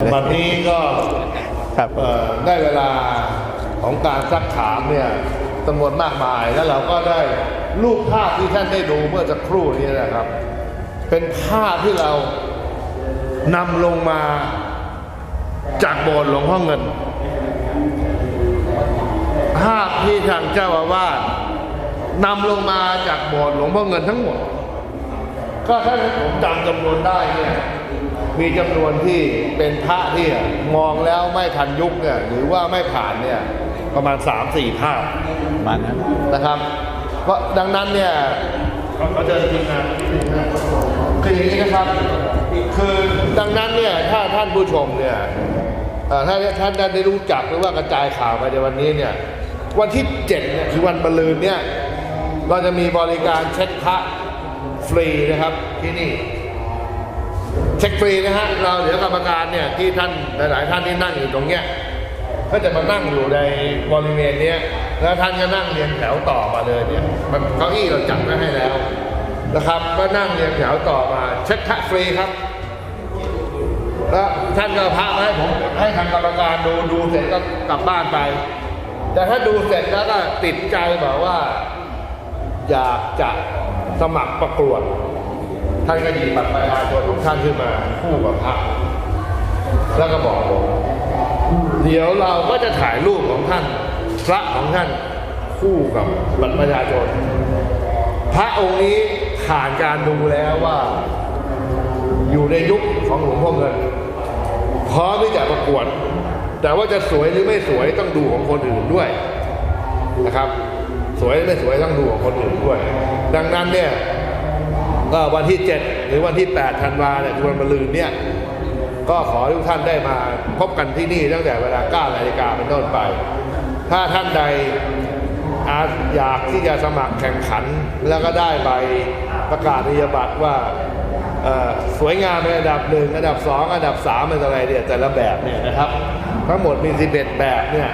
วันนี้ก็ครับเอ่อได้เวลาของการซักถามเนี่ยจำนวนมากมายแล้วเราก็ได้รูปภาพที่ท่านได้ดูเมื่อสักครู่นี้นะครับ เป็นภาพที่เรานำลงมาจากโบสถ์หลวงพ่อเงิน ภาพที่ทางเจ้าอาวาสนำลงมาจากโบสถ์หลวงพ่อเงินทั้งหมด ก็ถ้าผมจำจำนวนได้เนี่ย มีจำนวนที่เป็นพระที่มองแล้วไม่ทันยุคเนี่ยหรือว่าไม่ผ่านเนี่ยประมาณ 3-4 ภาพประมาณนั้นนะครับ เพราะดังนั้นเนี่ยเขาเจอจริงนะคืออย่างนี้นะครับ คือดังนั้นเนี่ยถ้าท่านผู้ชมเนี่ยเอ่อถ้าท่านได้รู้จักหรือว่ากระจายข่าวไปในวันนี้เนี่ยวันที่เจ็ดเนี่ยคือวันบรรลืนเนี่ยเราจะมีบริการเช็คพระฟรีนะครับที่นี่ เช็คฟรีนะฮะเราเดี๋ยวกรรมการเนี่ยที่ท่านหลาย ๆ ท่านที่นั่งอยู่ตรงเนี้ยก็จะมานั่งอยู่ในบริเวณเนี้ยแล้วท่านก็นั่งเรียงแถวต่อมาเลยเนี่ยมันเก้าอี้เราจัดไว้ให้แล้วนะครับก็นั่งเรียงแถวต่อมาเช็คพระฟรีครับแล้วท่านก็พระมาให้ผมให้ทางกรรมการดูดูเสร็จก็กลับบ้านไป แต่ถ้าดูเสร็จแล้วก็ติดใจแบบว่า อยากจะสมัครประกวด ท่านก็หยิบบัตรประชาชนของท่านขึ้นมาคู่กับพระแล้วก็บอกผมเดี๋ยวเราก็จะถ่ายรูปของท่าน พระของท่านคู่กับบัตรประชาชน พระองค์นี้ผ่านการดูแล้วว่า อยู่ในยุคของหลวงพ่อเงินพร้อมที่จะประกวด แต่ว่าจะสวยหรือไม่สวยต้องดูของคนอื่นด้วยนะครับ สวยหรือไม่สวยต้องดูของคนอื่นด้วย ดังนั้นเนี่ย ก็วันที่ 7 หรือวันที่ 8 ธันวาเนี่ยคือวันมะรืนเนี่ยก็ขอให้ทุกท่านได้มาพบกันที่นี่ตั้งแต่เวลา9นาฬิกาเป็นต้นไป ถ้าท่านใดออยากที่จะสมัครแข่งขัน แล้วก็ได้ใบประกาศนียบัตรว่าสวยงามในอันดับหนึ่งอันดับสองอันดับสามเป็นอะไรเนี่ยแต่ละแบบเนี่ยนะครับ ทั้งหมดมี 11 แบบเนี่ย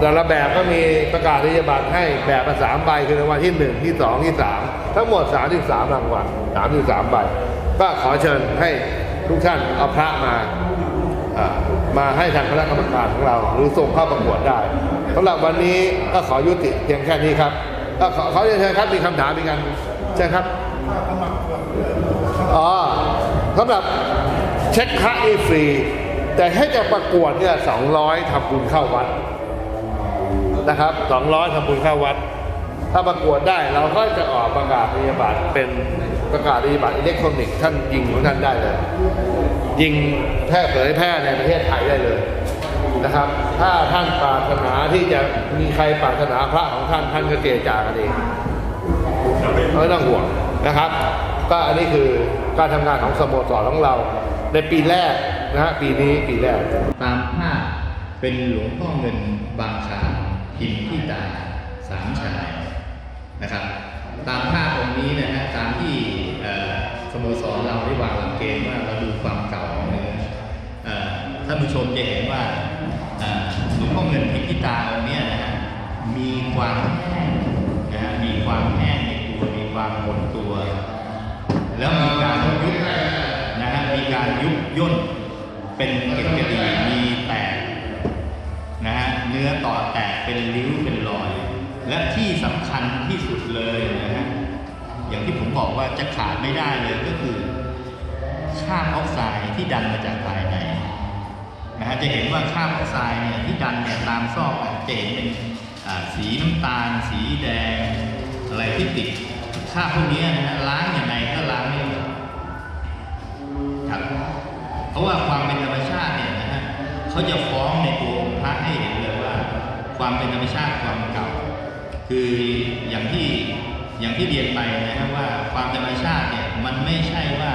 แต่ละแบบก็มีประกาศนียบัตรให้แบบละสามใบคือรางวัลที่หนึ่งที่สองที่สามทั้งหมดสามสิบสามรางวัลสามสิบสามใบก็ขอเชิญให้ทุกท่านเอาพระมาอ่ามาให้ทางคณะกรรมการของเรา หรือส่งเข้าประกวดได้สำหรับวันนี้ก็ขอยุติเพียงแค่นี้ครับก็ขอขอเรียนเชิญครับมีคำถามอีกกันใช่ครับอ๋อสำหรับเช็คพระนี่ฟรี แต่ถ้จะประกวดเนี่ยสองร้อยทำบุญเข้าวัด นะครับ200ทำบุญเข้าวัด ถ้าประกวดได้เราก็จะออกประกาศนียบัตรเป็นประกาศนียบัตรอิเล็กทรอนิกส์ท่านยิงของท่านได้เลย ยิงแพร่เผยแพร่ในประเทศไทยได้เลยนะครับ ถ้าท่านปรารถนาที่จะมีใครปรารถนาพระของท่านท่านก็เจรจากันเองไม่ต้องห่วงนะครับ ก็อันนี้คือการทำงานของสโมสรของเราในปีแรกนะฮะปีนี้ปีแรก ตามภาพเป็นหลวงพ่อเงินบางคลาน พิมพ์ที่ตาสามชายนะครับ ตามภาพตรงนี้นะฮะตามที่เอ่อสโมสรเราได้วางหลักเกณฑ์ว่าเราดูความเก่าของเนื้อท่านผู้ชมจะเห็นว่าเอ่อหลวงพ่อเงินพิมพ์ที่ตาองค์นี้นะฮะมีความแห้งนะฮะมีความแห้งในตัวมีความหมดตัว แล้วมีการยุบนะฮะมีการยุบย่นเป็นเกล็ดกระดีมีแตก นะฮะเนื้อต่อแตกเป็นริ้วเป็นรอย และที่สำคัญที่สุดเลยนะฮะอย่างที่ผมบอกว่าจะขาดไม่ได้เลยก็คือคราบออกไซด์ที่ดันมาจากภายในนะฮะจะเห็นว่าคราบออกไซด์เนี่ยที่ดันเนี่ยตามซอกอะจะเห็นเป็นสีน้ำตาล สีแดง อะไรที่ติดคราบพวกนี้นะฮะล้างอยังไงก็ล้างไม่หมดครับเพราะว่าความเป็นธรรมชาติเนี่ยนะฮะเขาจะฟ้องในตัวอง พระให้เห็นเลยว่า ความเป็นธรรมชาติความเก่า คืออย่างที่อย่างที่เรียนไปนะครับว่าความธรรมชาติเนี่ยมันไม่ใช่ว่า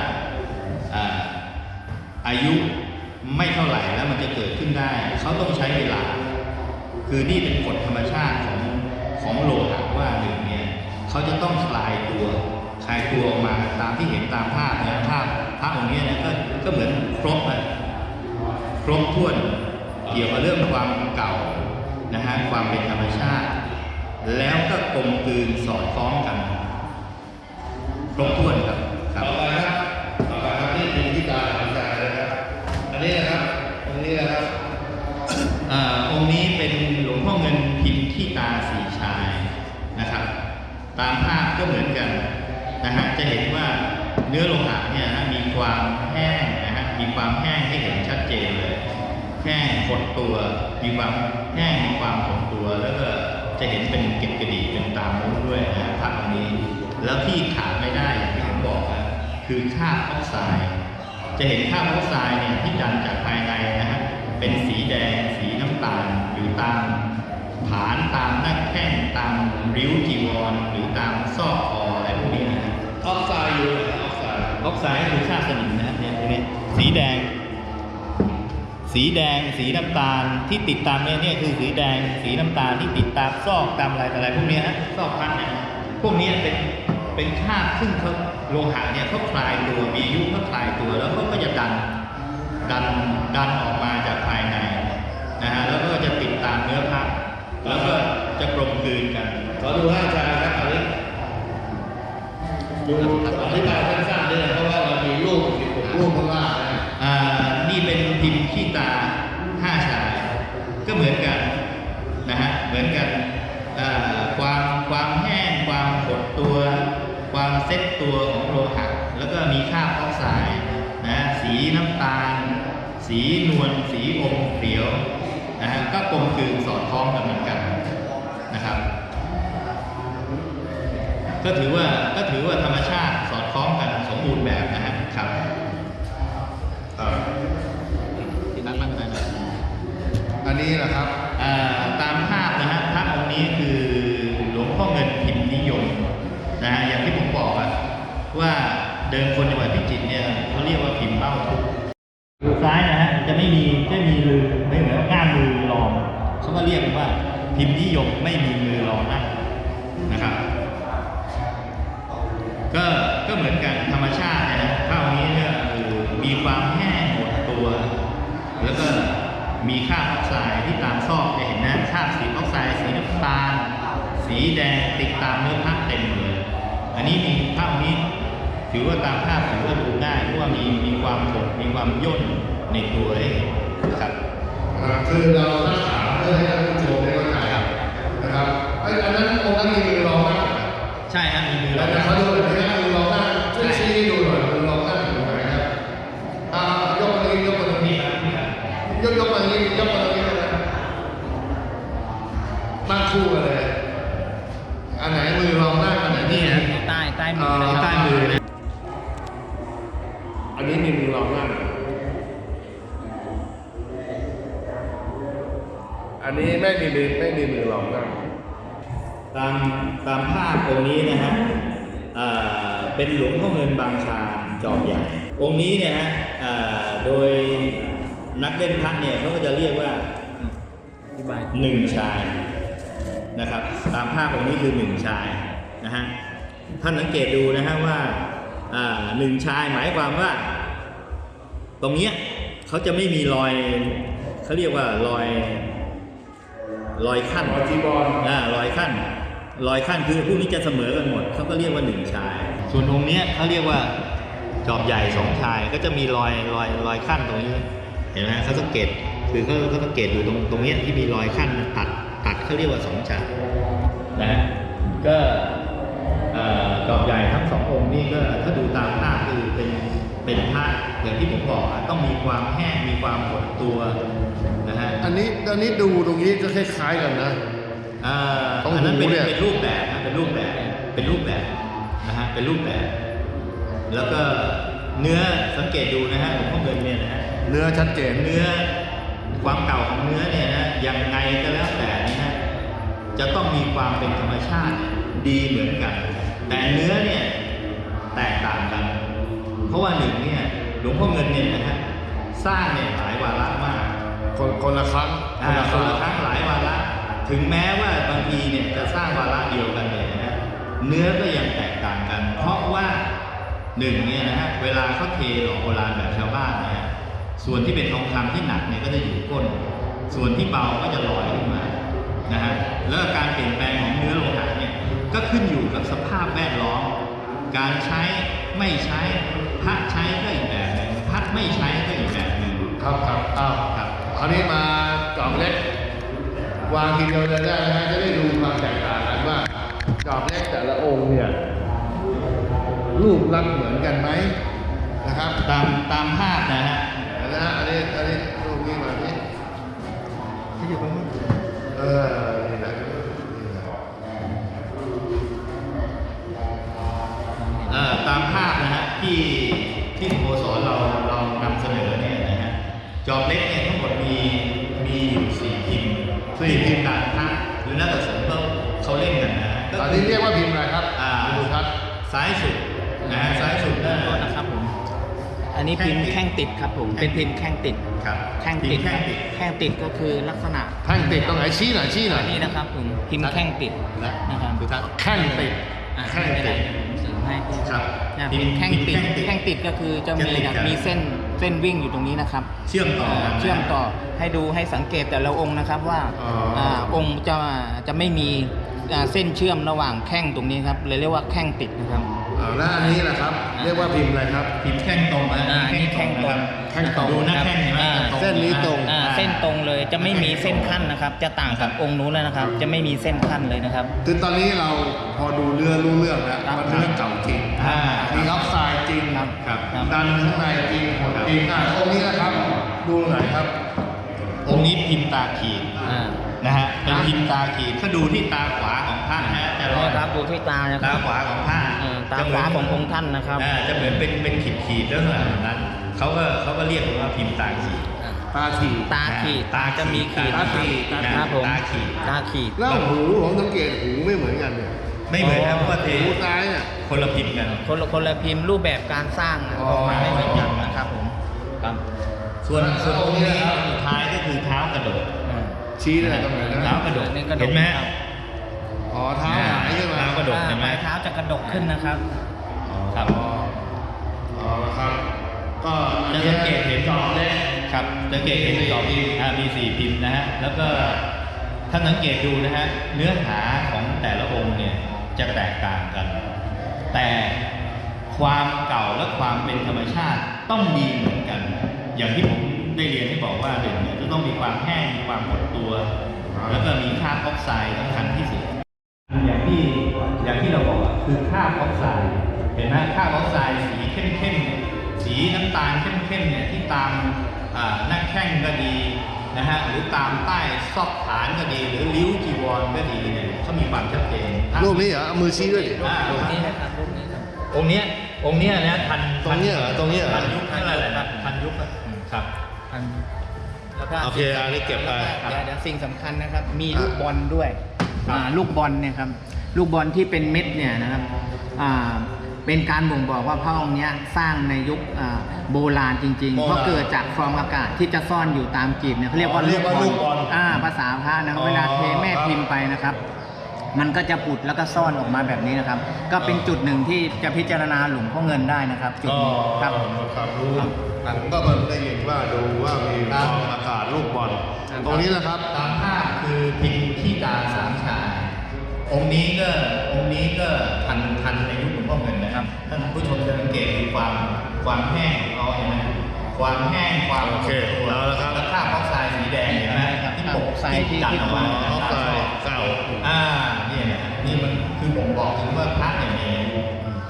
อายุไม่เท่าไหร่แล้วมันจะเกิดขึ้นได้ เขาต้องใช้เวลา คือนี่เป็นกฎธรรมชาติของของโลหะว่าหนึ่งเนี่ยเขาจะต้องคลายตัวคลายตัวออกมาตามที่เห็นตามภาพนะภาพภาพองค์นี้นะก็ก็เหมือนครบอะครบถ้วน เกี่ยวกับเรื่องความเก่านะฮะความเป็นธรรมชาติ แล้วก็กลมกลืนสอดคล้องกันครบถ้วนครับครับต่อไปครับต่อไปครับนี่เป็นที่ตาของอาจารย์นะครับอันนี้นะครับนี้นะครับเอ่อองค์นี้เป็นหลวงพ่อเงินพิมพ์ที่ตาสีชายนะครับ ตามภาพก็เหมือนกันนะฮะจะเห็นว่าเนื้อโลหะเนี่ยนะมีความแห้งนะฮะมีความแห้งให้เห็นชัดเจนเลย แห้งขดตัวมีความแห้งมีความขดตัวแล้วก็จะเห็นเป็นเกล็ดกระดีเป็นตามมุ้งด้วยนะภาพอันนี้ แล้วที่ขาดไม่ได้อย่างที่ผมบอกนะคือคาบออกไซด์จะเห็นคาบออกไซด์เนี่ยที่ดันจากภายในนะฮะเป็นสีแดงสีน้ำตาลอยู่ตามฐานตามหน้าแข้งตามริ้วจีวรหรือตามซอกคออะไรพวกนี้นะออกไซด์อยู่ออกไซด์ออกไซด์คือคาบสนิมนะเนี่ยตรงนี้สีแดง สีแดง สีน้ำตาลที่ติดตามเนี่ยเนี่ยคือสีแดง สีน้ำตาลที่ติดตามซอกตามอะไรต่ออะไรพวกนี้ฮะซอกพันเนี่ยพวกนี้เป็นเป็นคาบซึ่งเขาโลหะเนี่ยเขาคลายตัวมีอายุเขาคลายตัวแล้วเขาก็จะดันดันดันออกมาจากภายในนะฮะแล้วก็จะติดตามเนื้อผ้าแล้วก็จะกลมกลืนกันขอดูให้อาจารย์ครับอันนี้ดูอธิบายสั้นๆเลยเพราะว่าเรามีรูปสิบหกรูปข้างล่าง นะอ่านี่เป็นพิมพ์ขี้ตาห้าชาย ก็เหมือนกันนะฮะเหมือนกันความความแห้งความหดตัว ความเซ็ตตัวของโลหะแล้วก็มีคราบออกไซด์นะสีน้ำตาล สีนวลสีอมเขียวนะฮะก็กลมกลืนสอดคล้องกันเหมือนกันนะครับ ก็ถือว่าก็ถือว่าธรรมชาติสอดคล้องกันสมบูรณ์แบบนะฮะครับ เอ่อ ที่นั่นนั่นนั่น อันนี้นะครับตามภาพนะฮะพระองค์นี้คือหลวงพ่อเงินพิมพ์นิยมนะฮะอย่างที่ผมบอกอะว่าเดิมคนจังหวัดพิจิตรเนี่ยเขาเรียกว่าพิมพ์เบ้าทุกมือซ้ายนะฮะจะไม่มีจะมีมือไม่เหมือนก้านมือรองเขาก็เรียกว่าพิมพ์นิยมไม่มีมือรองนั่งนะครับ ก็ก็เหมือนกันธรรมชาติเนี่ยนะเท่านี้เนี่ยคือมีความแห้งหมดตัว แล้วก็ มีคราบออกไซด์ที่ตามซอกจะเห็นนะคราบสีออกไซด์สีน้ำตาล สีแดงติดตามเนื้อผ้าเต็มเลย อันนี้มีภาพนี้ถือว่าตามภาพถือว่าดูได้เพราะว่ามีมีความหดมีความย่นในตัวให้เห็นนะครับอ่าคือเราหน้าขาวเพื่อให้ท่านผู้ชมได้เข้าใจนะครับไอ้อันนั้นองค์นั้นมีมือรองนั่งใช่ฮะมีมือแล้แล้ววเขาดูแบบนี้มือรองนั่งช่วยชี้ให้ดูหน่อยมือรองนั่งอยู่ไหนครับอ่ายกมาตรงนี้ยกมาตรงนี้ยกยกมาตรงนี้ยกมาตรงนี้นะนั่งคู่กันเลย อันไหนมือรองนั่งอันไหนนี่นี่นะนะใต้ใต้มือ่าอนะครับใต้มือนะอันนี้มีมือรองนั่งอันนี้ไม่มีมือไม่มีมือรองนั่งตามตามภาพองค์นี้นะฮะอ่าเป็นหลวงพ่อเงินบางชาจอมใหญ่ องค์นี้เนี่ยฮะอ่าโดยนักเล่นพระเนี่ยเขาก็จะเรียกว่าอธิบายหนึ่งชาย นะครับ ตามภาพองค์นี้คือหนึ่งชายนะฮะท่านสังเกตดูนะฮะว่าอ่าหนึ่งชายหมายความว่า ตรงเนี้ยเขาจะไม่มีรอยเขาเรียกว่ารอยรอยขั้นรอยจีบอลอ่ารอยขั้นรอยขั้นคือพวกนี้จะเสมอกันหมดเขาก็เรียกว่าหนึ่งชาย ส่วนองค์เนี้ยเขาเรียกว่าจอบใหญ่สองชายก็จะมีรอยรอยรอยขั้นตรงนี้ เห็นไหมเขาสังเกตคือเขาเขาสังเกตอยู่ตรงตรงเนี้ยที่มีรอยขั้นตัด ตัดเขาเรียกว่าสองชายนะฮะก็เอ่อจอบใหญ่ทั้งสององค์นี่ก็ถ้าดูตามภาพคือเป็นเป็นพระอย่างที่ผมบอกอะต้องมีความแห้งมีความหดตัวนะฮะอันนี้อันนี้ดูตรงนี้จะคล้ายๆกันนะอ่าต้องอันนั้นเป็นหูเนี่ยเป็นรูปแบบนะเป็นรูปแบบเป็นรูปแบบนะฮะเป็นรูปแบบ แล้วก็เนื้อสังเกตดูนะฮะหลวงพ่อเงินเนี่ยนะฮะเนื้อชัดเจนเนื้อความเก่าของเนื้อเนี่ยนะยังไงก็แล้วแต่นี่นะ จะต้องมีความเป็นธรรมชาติดีเหมือนกัน แต่เนื้อเนี่ยแตกต่างกัน เพราะว่าหนึ่งเนี่ยหลวงพ่อเงินเนี่ยนะฮะสร้างเนี่ยหลายวาระมากคนคนละครั้งอ่าคนละครั้งหลายวาระถึงแม้ว่าบางทีเนี่ยจะสร้างวาระเดียวกันเนี่ยนะเนื้อก็ยังแตกต่างกัน เพราะว่าหนึ่งเนี่ยนะฮะเวลาเขาเทหล่อโบราณแบบชาวบ้านเนยส่วนที่เป็นทองคำที่หนักเนี่ยก็จะอยู่ก้น ส่วนที่เบาก็จะลอยขึ้นมา นะฮะแล้วก็การเปลี่ยนแปลงของเนื้อโลหะเนี่ยก็ขึ้นอยู่กับสภาพแวดล้อม การใช้ไม่ใช้พระใช้ก็อีกแบบหนึ่งพัดไม่ใช้ก็อีกแบบหนึ่งครับครับอ้าวครับคราวนี้มากรอบเล็ก วางทีเดียวเลยได้นะฮะจะได้ดูความแตกต่างกันว่ากรอบเล็กแต่ละองค์เนี่ยรูปลักษณ์เหมือนกันไหมนะครับ ตามตามภาพนะฮะนะ นนี้พิมพ์แข้งติดครับผม เป็นพิมพ์แข้งติดครับแข้งติดพิมพ์คแข้รับงติดแข้งติดก็คือลักษณะแท่งติดตรงไหนชี้หน่อยชี้หน่อยอันนี้นะครับผมพิมพ์แข้งติดนะนะครับคือถ้าแข้งติดอ่าแข้งไม่เป็นไรติดเดี๋ยวผมเสริมให้ครับนะพิพิมมพ์พ์แข้งติดพิมพ์แข้งติดแข้งติดก็คือจะมีแข้งติดนะครับมีเส้นเส้นวิ่งอยู่ตรงนี้นะครับ เชื่อมต่อกันนะเชื่อมต่อให้ดูให้สังเกตแต่ละองค์นะครับว่าอ๋ออ่าองค์จะจะไม่มีอ่าเส้นเชื่อมระหว่างแข้งตรงนี้ครับเลยเรียกว่าแข้งติดนะครับ อ่าแล้วอันนี้แหละครับ เรียกว่าพิมพ์อะไรครับ พิมพ์แข้งตรงนะอ่านี่แข้งตรงแข้งตรงดูหน้าแข้งเห็นไหมอ่าตรงเส้นนี้ตรง อ่าเส้นตรงเลยจะไม่มีเส้นขั้นนะครับ จะต่างกับองค์นู้นแล้วนะครับ จะไม่มีเส้นขั้นเลยนะครับ คือตอนนี้เราพอดูเรื่องรู้เรื่องแล้วครับมันเรื่องเก่าจริงอ่ามีอัพไซด์จริงครับครับครับดันข้างในจริงหมดจริงอะองค์นี้นะครับ ดูหน่อยครับ องค์นี้พิมพ์ตาขีดอ่า นะฮะเป็นพิมพ์ตาขีดถ้าดูที่ตาขวาของพระนะฮะจะรอยนะครับดูที่ตานะคตารับ ขวาของพระเออ ตาขวาขององค์ท่านนะครับอ่าจะเหมือนเป็นเป็นขีดขีดๆแล้วขนาดนั้นเขาก็เขาก็เรียกว่าพิมพ์ตาขีดอ่าตาถีบตาขีดตาจะมีขีดตานะคขีรับดครับผมตาขีดตาขีดแล้วหูผมสังเกตหูไม่เหมือนกันเนี่ยไม่เหมือนครับเพราะว่าเทหูซ้ายเนี่ยคนละพิมพ์กันคนละคนละพิมพ์รูปแบบการสร้างอะออกมาไม่เหมือนกันนะครับผมครับส่วนส่วนองค์นี้สุดท้ายก็คือเท้ากระโดดอ่าชี้ได้ตรงไหนนะเท้ากระโดดอันนี้กระโดดเห็นไหมครับอ๋อเท้า ระโดดเห็นไหมปลายเท้าจะกระดกขึ้นนะครับครับอ๋ออ๋อครับก็จะสังเกตเห็นจอบเล็กครับสังเกตเห็นจอบพิมพ์อ่ามีสี่พิมพ์นะฮะแล้วก็ถ้าสังเกตดูนะฮะเนื้อหาของแต่ละองค์เนี่ยจะแตกต่างกัน แต่ความเก่าและความเป็นธรรมชาติต้องมีเหมือนกัน อย่างที่ผมได้เรียนให้บอกว่าหนึ่งเนี่ยจะต้องมีความแห้งมีความหดตัว แล้วก็มีค่าออกไซด์สำคัญที่สุด นไหมค่าออกไซด์สีเข้มๆเนี่ยสีน้ำตาลเข้มๆเนี่ยที่ตามอ่าหน้าแข้งก็ดีนะฮะหรือตามใต้ซอกฐานก็ดี หรือริ้วจีวรก็ดีเนี่ยเขามีความชัดเจนรูปนี้เหรอเอามือชี้ด้วยดิอ่ารูปนี้นะครับรูปนี้ครับองค์เนี้ยองค์เนี้ยนะทันตรงเนี้ยเหรอตรงเนี้ยเหรอทันยุคนั่นแหละครับทันยุคอะครับอันแล้วก็โอเคอันนี้เก็บไปเดี๋ยวเดี๋ยวสิ่งสำคัญนะครับ มีลูกบอลด้วยอ่าลูกบอลเนี่ยครับลูกบอลที่เป็นเม็ดเนี่ยนะครับอ่า เป็นการบ่งบอกว่าพระองค์เนี้ยสร้างในยุคอ่าโบราณจริงๆ โบราณเพราะเกิดจากฟองอากาศที่จะซ่อนอยู่ตามกีบเนี่ยเขาเรียกว่าอ๋อเรียกว่าลูกบอลอ่าภาษาพระนะครับอ๋อ เวลาเทแม่ครับพิมพ์ไปนะครับ มันก็จะปุดแล้วก็ซ่อนออกมาแบบนี้นะครับ ก็เป็นจุดหนึ่งที่จะพิจารณาหลวงพ่อเงินได้นะครับ จุดนี้ครับ ครับรู้ผมก็มันได้ยินว่าดูว่ามีฟองอากาศลูกบอล ตรงนี้นะครับ ตามภาพคือพิมพ์ขี้ตาสามชาย องค์นี้ก็องค์นี้ก็ทันทันใน ยุคหลวงพ่อเงินนะครับท่านผู้ชมจะสังเกตดูความความแห้งของเขาเห็นไหมความแห้งความโอเคตัวเอาละครับแล้วคราบออกไซด์สีแดงเห็นไหมครับที่ปกออกไซด์ที่จัดออกมาออกไซด์เก่าอ่านี่นะนี่มันคือผมบอกถึงว่าพระอย่างนี้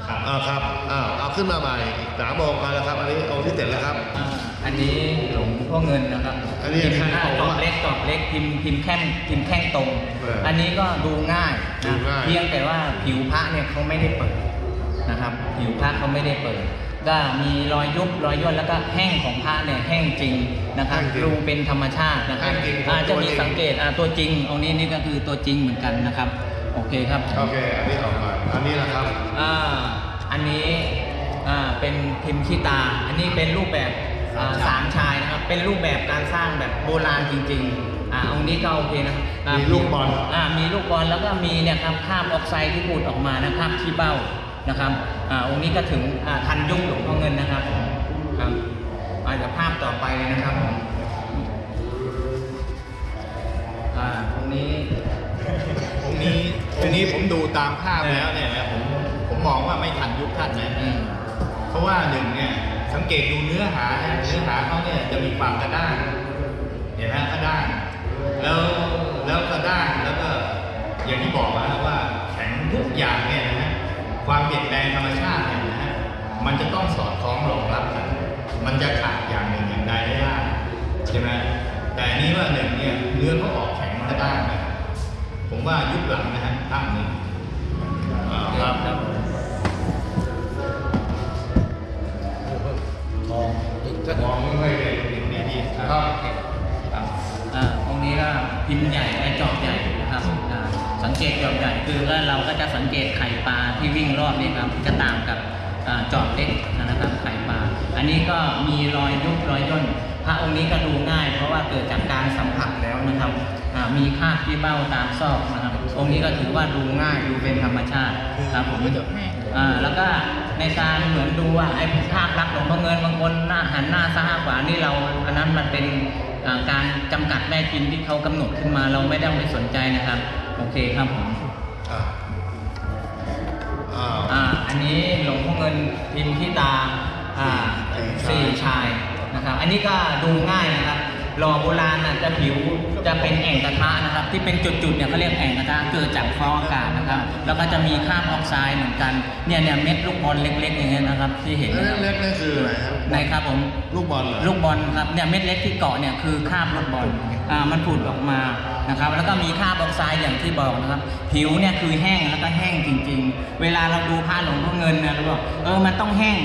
ครับอ่าครับอ้าวเอาขึ้นมาใหม่อีกสามองค์เอาละครับอันนี้องค์ที่เจ็ดแล้วครับอ่าอันนี้หลวงพ่อเงินนะครับอันนี้พิมพ์แข้งตรงกรอบเล็กกรอบเล็กพิมพ์พิมพ์แข้งพิมพ์แข้งตรงเอออัอันนี้ก็ดูง่ายดูนะง่ายเพียงแต่ว่าผิวพระเนี่ยเขาไม่ได้เปิด นะครับผิวพระเขาไม่ได้เปิด ก็มีรอยยุบรอยย่นแล้วก็แห้งของพระเนี่ยแห้งจริงนะครับแห้งจริงดูเป็นธรรมชาตินะครับแห้งจริง อาจจะมีตัวจริงสังเกตอ่าตัวจริงองค์นี้นี่ก็คือตัวจริงเหมือนกันนะครับ โอเคครับ โอเค อันนี้ออกมาอันนี้นะครับ อ่าอันนี้อ่าเป็นพิมพ์ขี้ตา อันนี้เป็นรูปแบบอ่าสามชายนะครับ เป็นรูปแบบการสร้างแบบโบราณจริงๆอ่าองค์นี้ก็โอเคนะอ่ามีลูกบอล อ่ามีลูกบอลแล้วก็มีเนี่ยครับคราบออกไซด์ที่ปูดออกมานะครับที่เบ้า นะครับอ่าองค์นี้ก็ถึงอ่าทันยุคหลวงพ่อเงินนะครับครับอาจจะภาพต่อไปเลยนะครับผมอ่าตรงนี้องค์นี้องค์นี้ผมดูตามภาพแล้วเนี่ยนะผมผมมองว่าไม่ทันยุคท่านนะอืม เพราะว่าหนึ่งเนี่ยสังเกตดูเนื้อหานะเนื้อหาเขาเนี่ยจะมีความกระด้างเห็นไหมกระด้างแล้วแล้วกระด้างแล้วก็อย่างที่บอกนะว่าแข็งทุกอย่างเนี่ยนะฮะ ความเปลี่ยนแปลงธรรมชาติเนี่ยนะฮะมันจะต้องสอดคล้องรองรับกันมันจะขาดอย่างหนึ่งอย่างใดไม่ได้ใช่ไหมแต่อันนี้ว่าหนึ่งเนี่ยเนื้อเขาออกแข็งกระด้างนะผมว่ายุคหลังนะฮะตั้งหนึ่งอ่าครับมองไม่ค่อยเห็นดีดีๆครับอ่าองค์นี้ก็พิมพ์ใหญ่และจอบใหญ่นะครับอ่า สังเกตจอบใหญ่คือว่าเราก็จะสังเกตไข่ปลาที่วิ่งรอบนี่ครับจะต่างกับอ่าจอบเล็กนะครับไข่ปลาอันนี้ก็มีรอยยุบรอยย่นพระองค์นี้ก็ดูง่าย เพราะว่าเกิดจากการสัมผัสแล้วนะครับอ่ามีคราบที่เบ้าตามซอกนะครับองค์นี้ก็ถือว่าดูง่ายดูเป็นธรรมชาติครับผมอ่าแล้วก็ในการเหมือนดูว่าไอ้ภาพลักษณ์หลวงพ่อเงินบางคนหน้าหันหน้าซ้ายขวานี่เราอันนั้นมันเป็นอ่าการจำกัดแม่พิมพ์ที่เขากำหนดขึ้นมาเราไม่ต้องไปสนใจนะครับ โอเคครับผมอ่าอ่าอ่าอันนี้หลวงพ่อเงินพิมพ์ที่ตาอ่าสี่สี่ชายชายนะครับ อันนี้ก็ดูง่ายนะครับ หล่อโบราณน่ะจะผิวจะเป็นแอ่งกระทะนะครับ ที่เป็นจุดๆเนี่ยเขาเรียกแอ่งกระทะเกิดจากฟองอากาศนะครับ แล้วก็จะมีคราบออกไซด์เหมือนกันเนี่ยเนี่ยเม็ดลูกบอลเล็กๆอย่างเงี้ยนะครับที่เห็นนะครับ เล็กๆนั่นคืออะไรครับในครับผม ลูกบอลเหรอ ลูกบอลครับเนี่ยเม็ดเล็กที่เกาะเนี่ยคือคราบลูกบอลอ่ามันผุดออกมานะครับ แล้วก็มีคราบออกไซด์อย่างที่บอกนะครับ ผิวเนี่ยคือแห้งแล้วก็แห้งจริง ๆ เวลาเราดูผ้าหลวงพ่อเงินเนี่ยเราบอกเออมันต้องแห้ง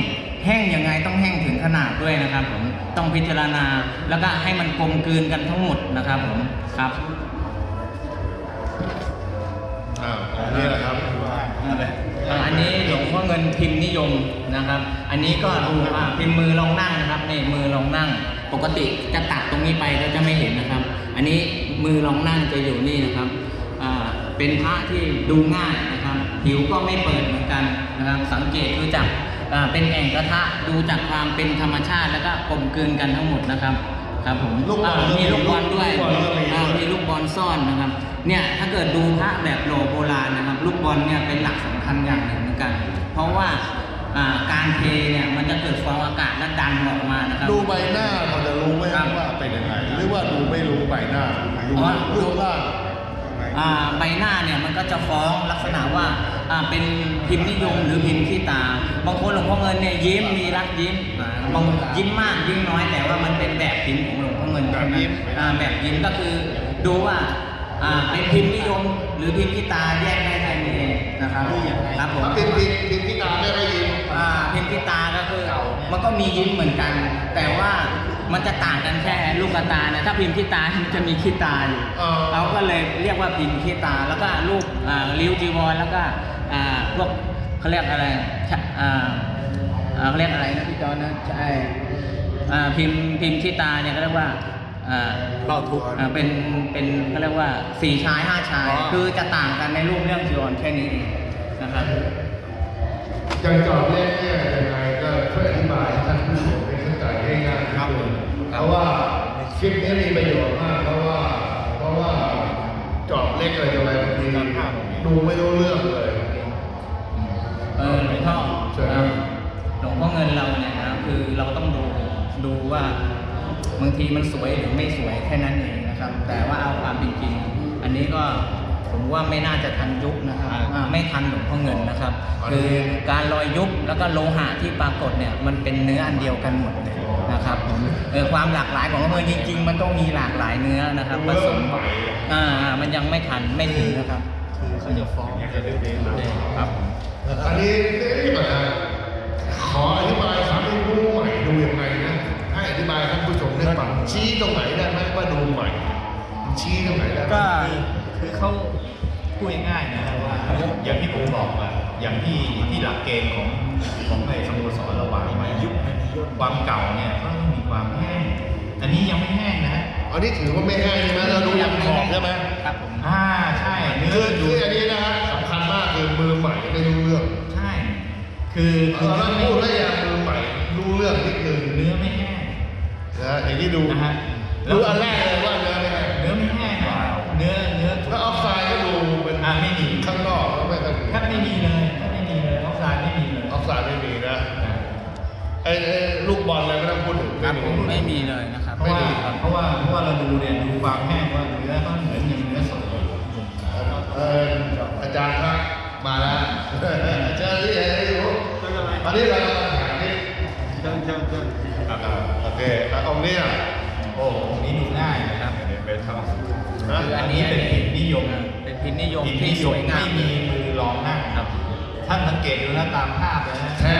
แห้งยังไงต้องแห้งถึงขนาดด้วยนะครับผม ต้องพิจารณา แล้วก็ให้มันกลมกลืนกันทั้งหมดนะครับผมครับอ่านี่แหละครับอ่าอันนี้หลวงพ่อเงินพิมพ์นิยมนะครับ อันนี้ก็ดูอ่าพิมพ์มือลองนั่งนะครับนี่มือลองนั่ง ปกติจะตัดตรงนี้ไปก็จะไม่เห็นนะครับ อันนี้มือลองนั่งจะอยู่นี่นะครับอ่าเป็นพระที่ดูง่ายนะครับ ผิวก็ไม่เปิดเหมือนกันนะครับ สังเกตดูจากอ่า เป็นแอ่งกระทะดูจากความเป็นธรรมชาติแล้วก็กลมกลืนกันทั้งหมดนะครับครับผมลูกบอลอ่ามีลูกบอลด้วยลูกบอลก็มีด้วยอ่ามีลูกบอลซ่อนนะครับ เนี่ยถ้าเกิดดูพระแบบโหลโบราณนะครับ ลูกบอลเนี่ยเป็นหลักสำคัญอย่างหนึ่งเหมือนกัน เพราะว่าอ่าการเทเนี่ยมันจะเกิดฟองอากาศและดันออกมานะครับ ดูใบหน้าเราจะรู้ไหมครับว่าเป็นยังไง หรือว่าดูไม่รู้ใบหน้าดูอ๋อ รูปร่าง อ่าใบหน้าเนี่ยมันก็จะฟ้องลักษณะว่าอ่าเป็นพิมพ์นิยมหรือพิมพ์ขี้ตา บางคนหลวงพ่อเงินเนี่ยยิ้มมีรักยิ้มอ่าบางยิ้มมากยิ้มน้อยแต่ว่ามันเป็นแบบพิมพ์ของหลวงพ่อเงินแบบยิ้ม อ่าแบบยิ้มก็คือดูว่าอ่าเป็นพิมพ์นิยมหรือพิมพ์ขี้ตาแยกได้แค่นี้เองนะครับครับผมพิมพ์พิมพ์พิมพ์ที่ตาไม่ได้ยิน อ่าพิมพ์ขี้ตาก็คือมันก็มียิ้มเหมือนกัน แต่ว่า มันจะต่างกันแค่ลูกตาเนี่ยถ้าพิมพ์ขี้ตา มันจะมีขี้ตาอยู่อ๋อเราก็เลยเรียกว่าพิมพ์ขี้ตา แล้วก็รูปอ่าริ้วจีวรแล้วก็อ่าพวกเขาเรียกอะไรชะอ่าอ่าเขาเรียกอะไรนะพี่จอนนะใช่อ่าพิมพ์พิมพ์ขี้ตาเนี่ยเขาเรียกว่าอ่า เบ้าทุกข์ อ่าเป็นเป็นเขาเรียกว่าสี่ชายห้าชาย อ๋อ คือจะต่างกันในรูปเรื่องจีวรแค่นี้เองนะครับ อย่างจอบเล่นเนี่ยยังไงก็ช่วยอธิบายให้ท่านผู้ชมได้เข้าใจง่ายๆครับ เพราะว่าคลิปนี้มีประโยชน์มาก เพราะว่า เพราะว่าจอบเล็กอะไรจะอะไรบางทีดูไม่รู้เรื่องเลยเออหลวงพ่อใช่ครับหลวงพ่อเงินเราเนี่ยนะคือเราต้องดูดูว่าบางทีมันสวยหรือไม่สวยแค่นั้นเองนะครับ แต่ว่าเอาความเป็นจริง อันนี้ก็ ผมว่าไม่น่าจะทันยุคนะครับอ่าไม่ทันหลวงพ่อเงินนะครับคือการรอยยุบแล้วก็โลหะที่ปรากฏเนี่ยมันเป็นเนื้ออันเดียวกันหมดเลยนะครับผมเออความหลากหลายของหลวงพ่อเงินจริง ๆ มันต้องมีหลากหลายเนื้อนะครับผสมอ่าอ่ามันยังไม่ทันไม่ถึงนะครับเขาจะฟ้อง ครับอันนี้นี่ก่อนนะขออธิบายสามดูใหม่ดูยังไงนะ ให้อธิบายท่านผู้ชมได้ฟังชี้ตรงไหนได้ไหมว่าดูใหม่ ชี้ตรงไหนได้ไหม ก็คือเขา พูดง่ายๆนะว่าอย่างที่ผมบอกอะอย่างที่ที่หลักเกณฑ์ของของไอ้สโมสรระหว่างมายุคความเก่าเนี่ยเขาต้องมีความแห้งอันนี้ยังไม่แห้งนะอันนี้ถือว่าไม่แห้งใช่ไหมเราดูยังขอบใช่ไหมครับผมอ่าใช่เนื้คืออคืออันนี้นะฮะสำคัญมากคือมือใหม่ไม่รู้เรื่องใช่ คือคืเราอต้องพูดให้ยังมือใหม่รู้เรื่องนิดนึงเนื้อไม่แห้งนะอย่างที่ดูนะฮะดูอันแรกเลยว่าเนื้อไม่แห้งเนื้อไม่แห้งนะเนื้อเนื้อ ข้างนอกแล้วไม่ค่อยมีแทบไม่มีเลยแทบไม่มีเลยออกไซด์ไม่มีเลยออกไซด์ไม่มีนะไอ้ไอ้ลูกบอลอะไรไม่ต้องพูดถึงครับไม่ผมมีไม่มีเลยนะครับเพราะว่าเพราะว่าเพราะว่าเราดูเนี่ยดูความแห้งว่าเนื้อเขาเหมือนอย่างเนื้อสดเลยเอออาจารย์ครับมาแล้วเจอที่ไหนไม่รู้ตอนนี้เรากำลังหาที่เชิญเชิญเชิญอ่าโอเคแล้วองค์เนี้โอ้องค์นี้ดูง่ายนะครับเป็นทำคืออันนี้เป็นพิมพ์นิยม เป็นพิมพ์นิยมพิมพ์ที่นิยสมวยงามไม่มีมือรองนั่งครับ ท่านสังเกตดูนะตามภาพเลยนะแท้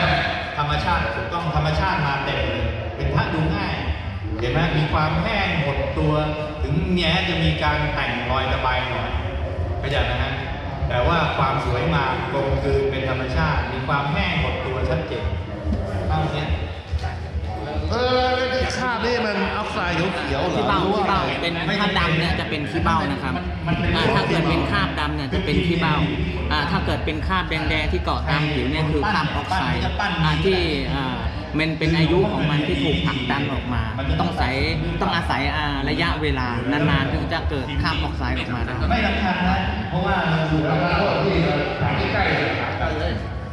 ธรรมชาติถูกต้องธรรมชาติมาเต็มเลยเป็นพระดูง่ายเห็นไหมมีความแห้งหดตัว ถึงแง้จะมีการแต่งรอยระบายหน่อยเข้าใจนะฮะแต่ว่าความสวยงามกลมกลืนเป็นธรรมชาติ มีความแห้งหดตัวชัดเจนเท่านี้ เออคราบนี่มันออกไซด์เขียวๆเหรอขี้เบ้าหรือขี้ว่าเบ้าอะไรเป็นถ้าดำเนี่ยจะเป็นขี้เบ้านะครับอ่าถ้าเกิดเป็นคราบดำเนี่ยจะเป็นขี้เบ้าอ่าถ้าเกิดเป็นคราบแดงๆที่เกาะตามผิวเนี่ยคือคราบออกไซด์อ่าที่อ่ามันเป็นอายุของมันที่ถูกผลักดันออกมา ต้องใส่ต้องอาศัยอ่าระยะเวลานานๆถึงจะเกิดคราบออกไซด์ออกมาได้ ไม่สำคัญนะเพราะว่าเราดูถามมาพวกที่ถามใกล้ๆ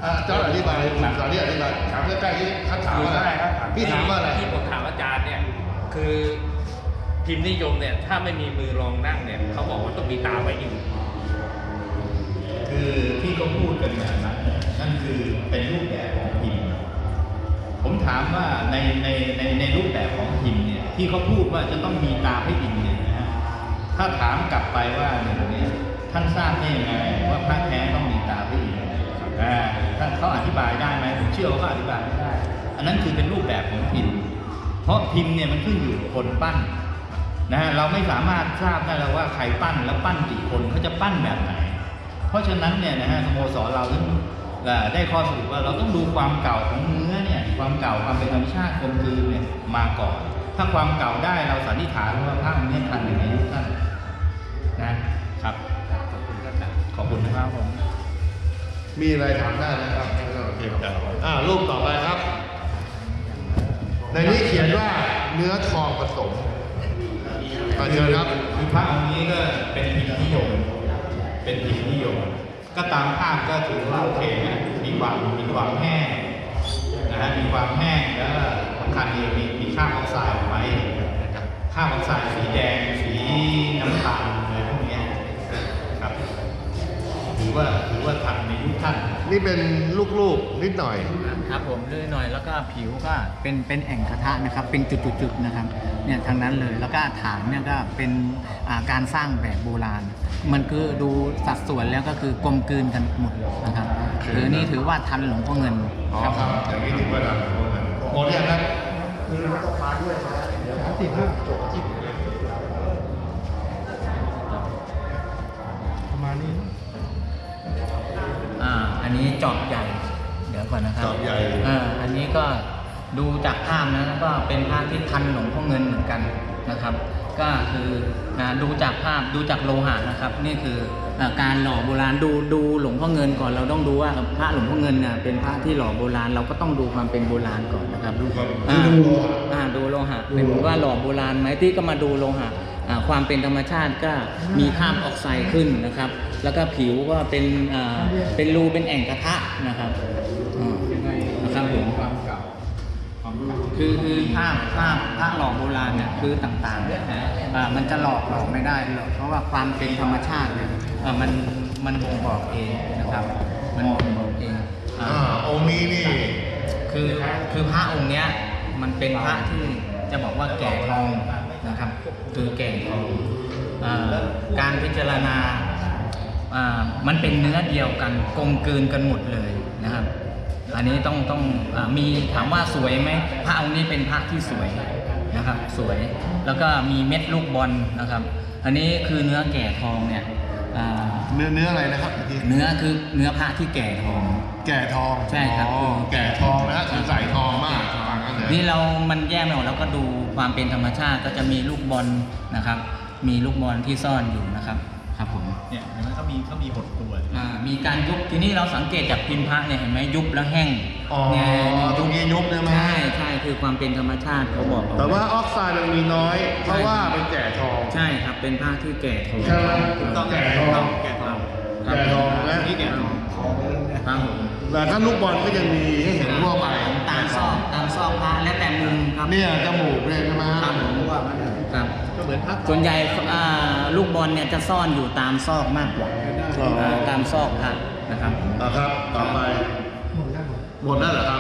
เลยถามใกล้เลยอะเจ้าอธิบายผมตอนนี้อธิบายถามใกล้ๆที่เขาถามว่าอะไรพี่ถามว่าอะไรที่ผมถามอาจารย์เนี่ยคือพิมพ์นิยมเนี่ย ถ้าไม่มีมือรองนั่งเนี่ยเขาบอกว่าต้องมีตาไว้อยู่ คือที่เขาพูดกันแบบนั้นนั่นคือเป็นรูปแบบของพิมพ์ ผมถามว่าในในในในรูปแบบของพิมพ์เนี่ยที่เขาพูดว่าจะต้องมีตาให้พิมพ์เนี่ยนะฮะถ้าถามกลับไปว่าหนึ่งเนี่ยท่านทราบได้ยังไงว่าพระแท้ต้องมีตาให้พิมพ์อ่า ท่านเขาอธิบายได้ไหมผมเชื่อว่าเขาอธิบายไม่ได้ อันนั้นคือเป็นรูปแบบของพิมพ์ เพราะพิมพ์เนี่ยมันขึ้นอยู่กับคนปั้นนะฮะเราไม่สามารถทราบได้แล้วว่าใครปั้นแล้วปั้นกี่คนเขาจะปั้นแบบไหน เพราะฉะนั้นเนี่ยนะฮะสโมสรเราถึงเอ่อได้ข้อสรุปว่าเราต้องดูความเก่าของเนื้อเนี่ยความเก่าความเป็นธรรมชาติกลมกลืนเนี่ยมาก่อน ถ้าความเก่าได้เราสันนิษฐานว่าพระองค์เนี้ทันอยู่ในยุคท่านนะครับขอบคุณครับขอบคุณนะครับผม มีอะไรถามได้นะครับโอเคครับอ่ารูปต่อไปครับ ในนี้เขียนว่าเนื้อทองผสมอ่าเชิญครับคือพระองค์นี้ก็เป็นพิมพ์นิยม เป็นพิมพ์นิยม ก็ตามภาพก็ถือว่าโอเคนะมีความมีความแห้งนะฮะมีความแห้งแล้วก็สำคัญมีมีมีคราบออกไซด์ไหมนะครับคราบออกไซด์สีแดงสีน้ำตาลอะไรพวกเนี้ยครับ ถือว่าถือว่าทันในยุคท่านนี่เป็นลูกๆนิดหน่อย ครับผมเลื่อยหน่อยแล้วก็ผิวก็เป็นเป็นแอ่งกระทะนะครับ เป็นจุดๆๆนะครับเนี่ยทางนั้นเลยแล้วก็ฐานเนี่ยก็เป็นอ่าการสร้างแบบโบราณ มันคือดูสัดส่วนแล้วก็คือกลมกลืนกันหมดนะครับคือนี่ถือว่าทันหลวงพ่อเงินอ๋อครับ อย่างนี้ถือว่าดังหมดยังครับอ่าอั นนี้จอบใหญ่เดี๋ยวก่อนนะครับจอบใหญ่อ่าอันนี้ก็ดูจากภาพนะก็เป็นภาพที่ทันหลวงพ่อเงินเหมือนกันนะครับ ก็คืออ่าดูจากภาพดูจากโลหะนะครับ นี่คืออ่าการหล่อโบราณดูดูหลวงพ่อเงินก่อนเราต้องดูว่าพระหลวงพ่อเงินน่ะเป็นพระที่หล่อโบราณเราก็ต้องดูความเป็นโบราณก่อนนะครับดูความอ่าดูโลหะอ่าดูโลหะเป็นว่าหล่อโบราณไหมที่ก็มาดูโลหะอ่า ความเป็นธรรมชาติก็มีคราบออกไซด์ขึ้นนะครับ แล้วก็ผิวก็เป็นอ่าเป็นรูเป็นแอ่งกระทะนะครับอ่านะครับผมความเก่าความเก่าคือคือภาพภาพภาพหลอกโบราณเนี่ยคือต่างๆเนี่ยนะอ่ามันจะหลอกหลอกไม่ได้หรอกเพราะว่าความเป็นธรรมชาติเนี่ยอ่ามันมันบ่งบอกเองนะครับ มันบ่งบอกเองอ่าอ่าองค์นี้นี่คือคือพระองค์เนี้ยมันเป็นพระที่จะบอกว่าแก่ทอง นะครับคือแก่ทองอ่าการพิจารณาอ่ามันเป็นเนื้อเดียวกันกลมกลืนกันหมดเลยนะครับ อันนี้ต้องต้องอามีถามว่าสวยไหมพระองค์นี้เป็นพระที่สวยนะครับสวยแล้วก็มีเม็ดลูกบอลนะครับ อันนี้คือเนื้อแก่ทองเนี่ยอ่าเนื้อเนื้ออะไรนะครับอีกทีเนื้อคือเนื้อพระที่แก่ทอง แก่ทองใช่ครับอ๋อแก่ทอง นเลยนี่เรามันแยกไม่ออกแล้วก็ดูความเป็นธรรมชาติก็จะมีลูกบอลนะครับ มีลูกบอลที่ซ่อนอยู่นะครับ ครับผมเนี่ยเห็นไหมเขามีเขามีหดตัวอ่ามีการยุบทีนี้เราสังเกตจากพิมพ์พระเนี่ยเห็นไหมยุบแล้วแห้งอ๋อเนี่ยตรงนี้ยุบเนี่ยไหมใช่ใช่คือความเป็นธรรมชาติเขาบอกเอแต่ไว่าออกไซด์มันมีน้อย เพราะว่าเป็นแก่ทองใช่ครับเป็นผ้าที่แก่ทองใช่ไหมต้องแก่ทองแก่ทองแก่ทองนะนี่แก่ทองครับผมแต่ถ้าลูกบอลก็ยังมีให้เห็นทั่วไป ซอกพระแล้วแต่มุมครับเนี่ยจมูกเนี่ยใช่ไหมครับผมว่าครับก็เหมือนพักส่วนใหญ่อ่าลูกบอลเนี่ยจะซ่อนอยู่ตามซอกมากกว่าอ่าตามซอกพระนะครับอ่าครับ ต่อไป หมดแล้วเหรอ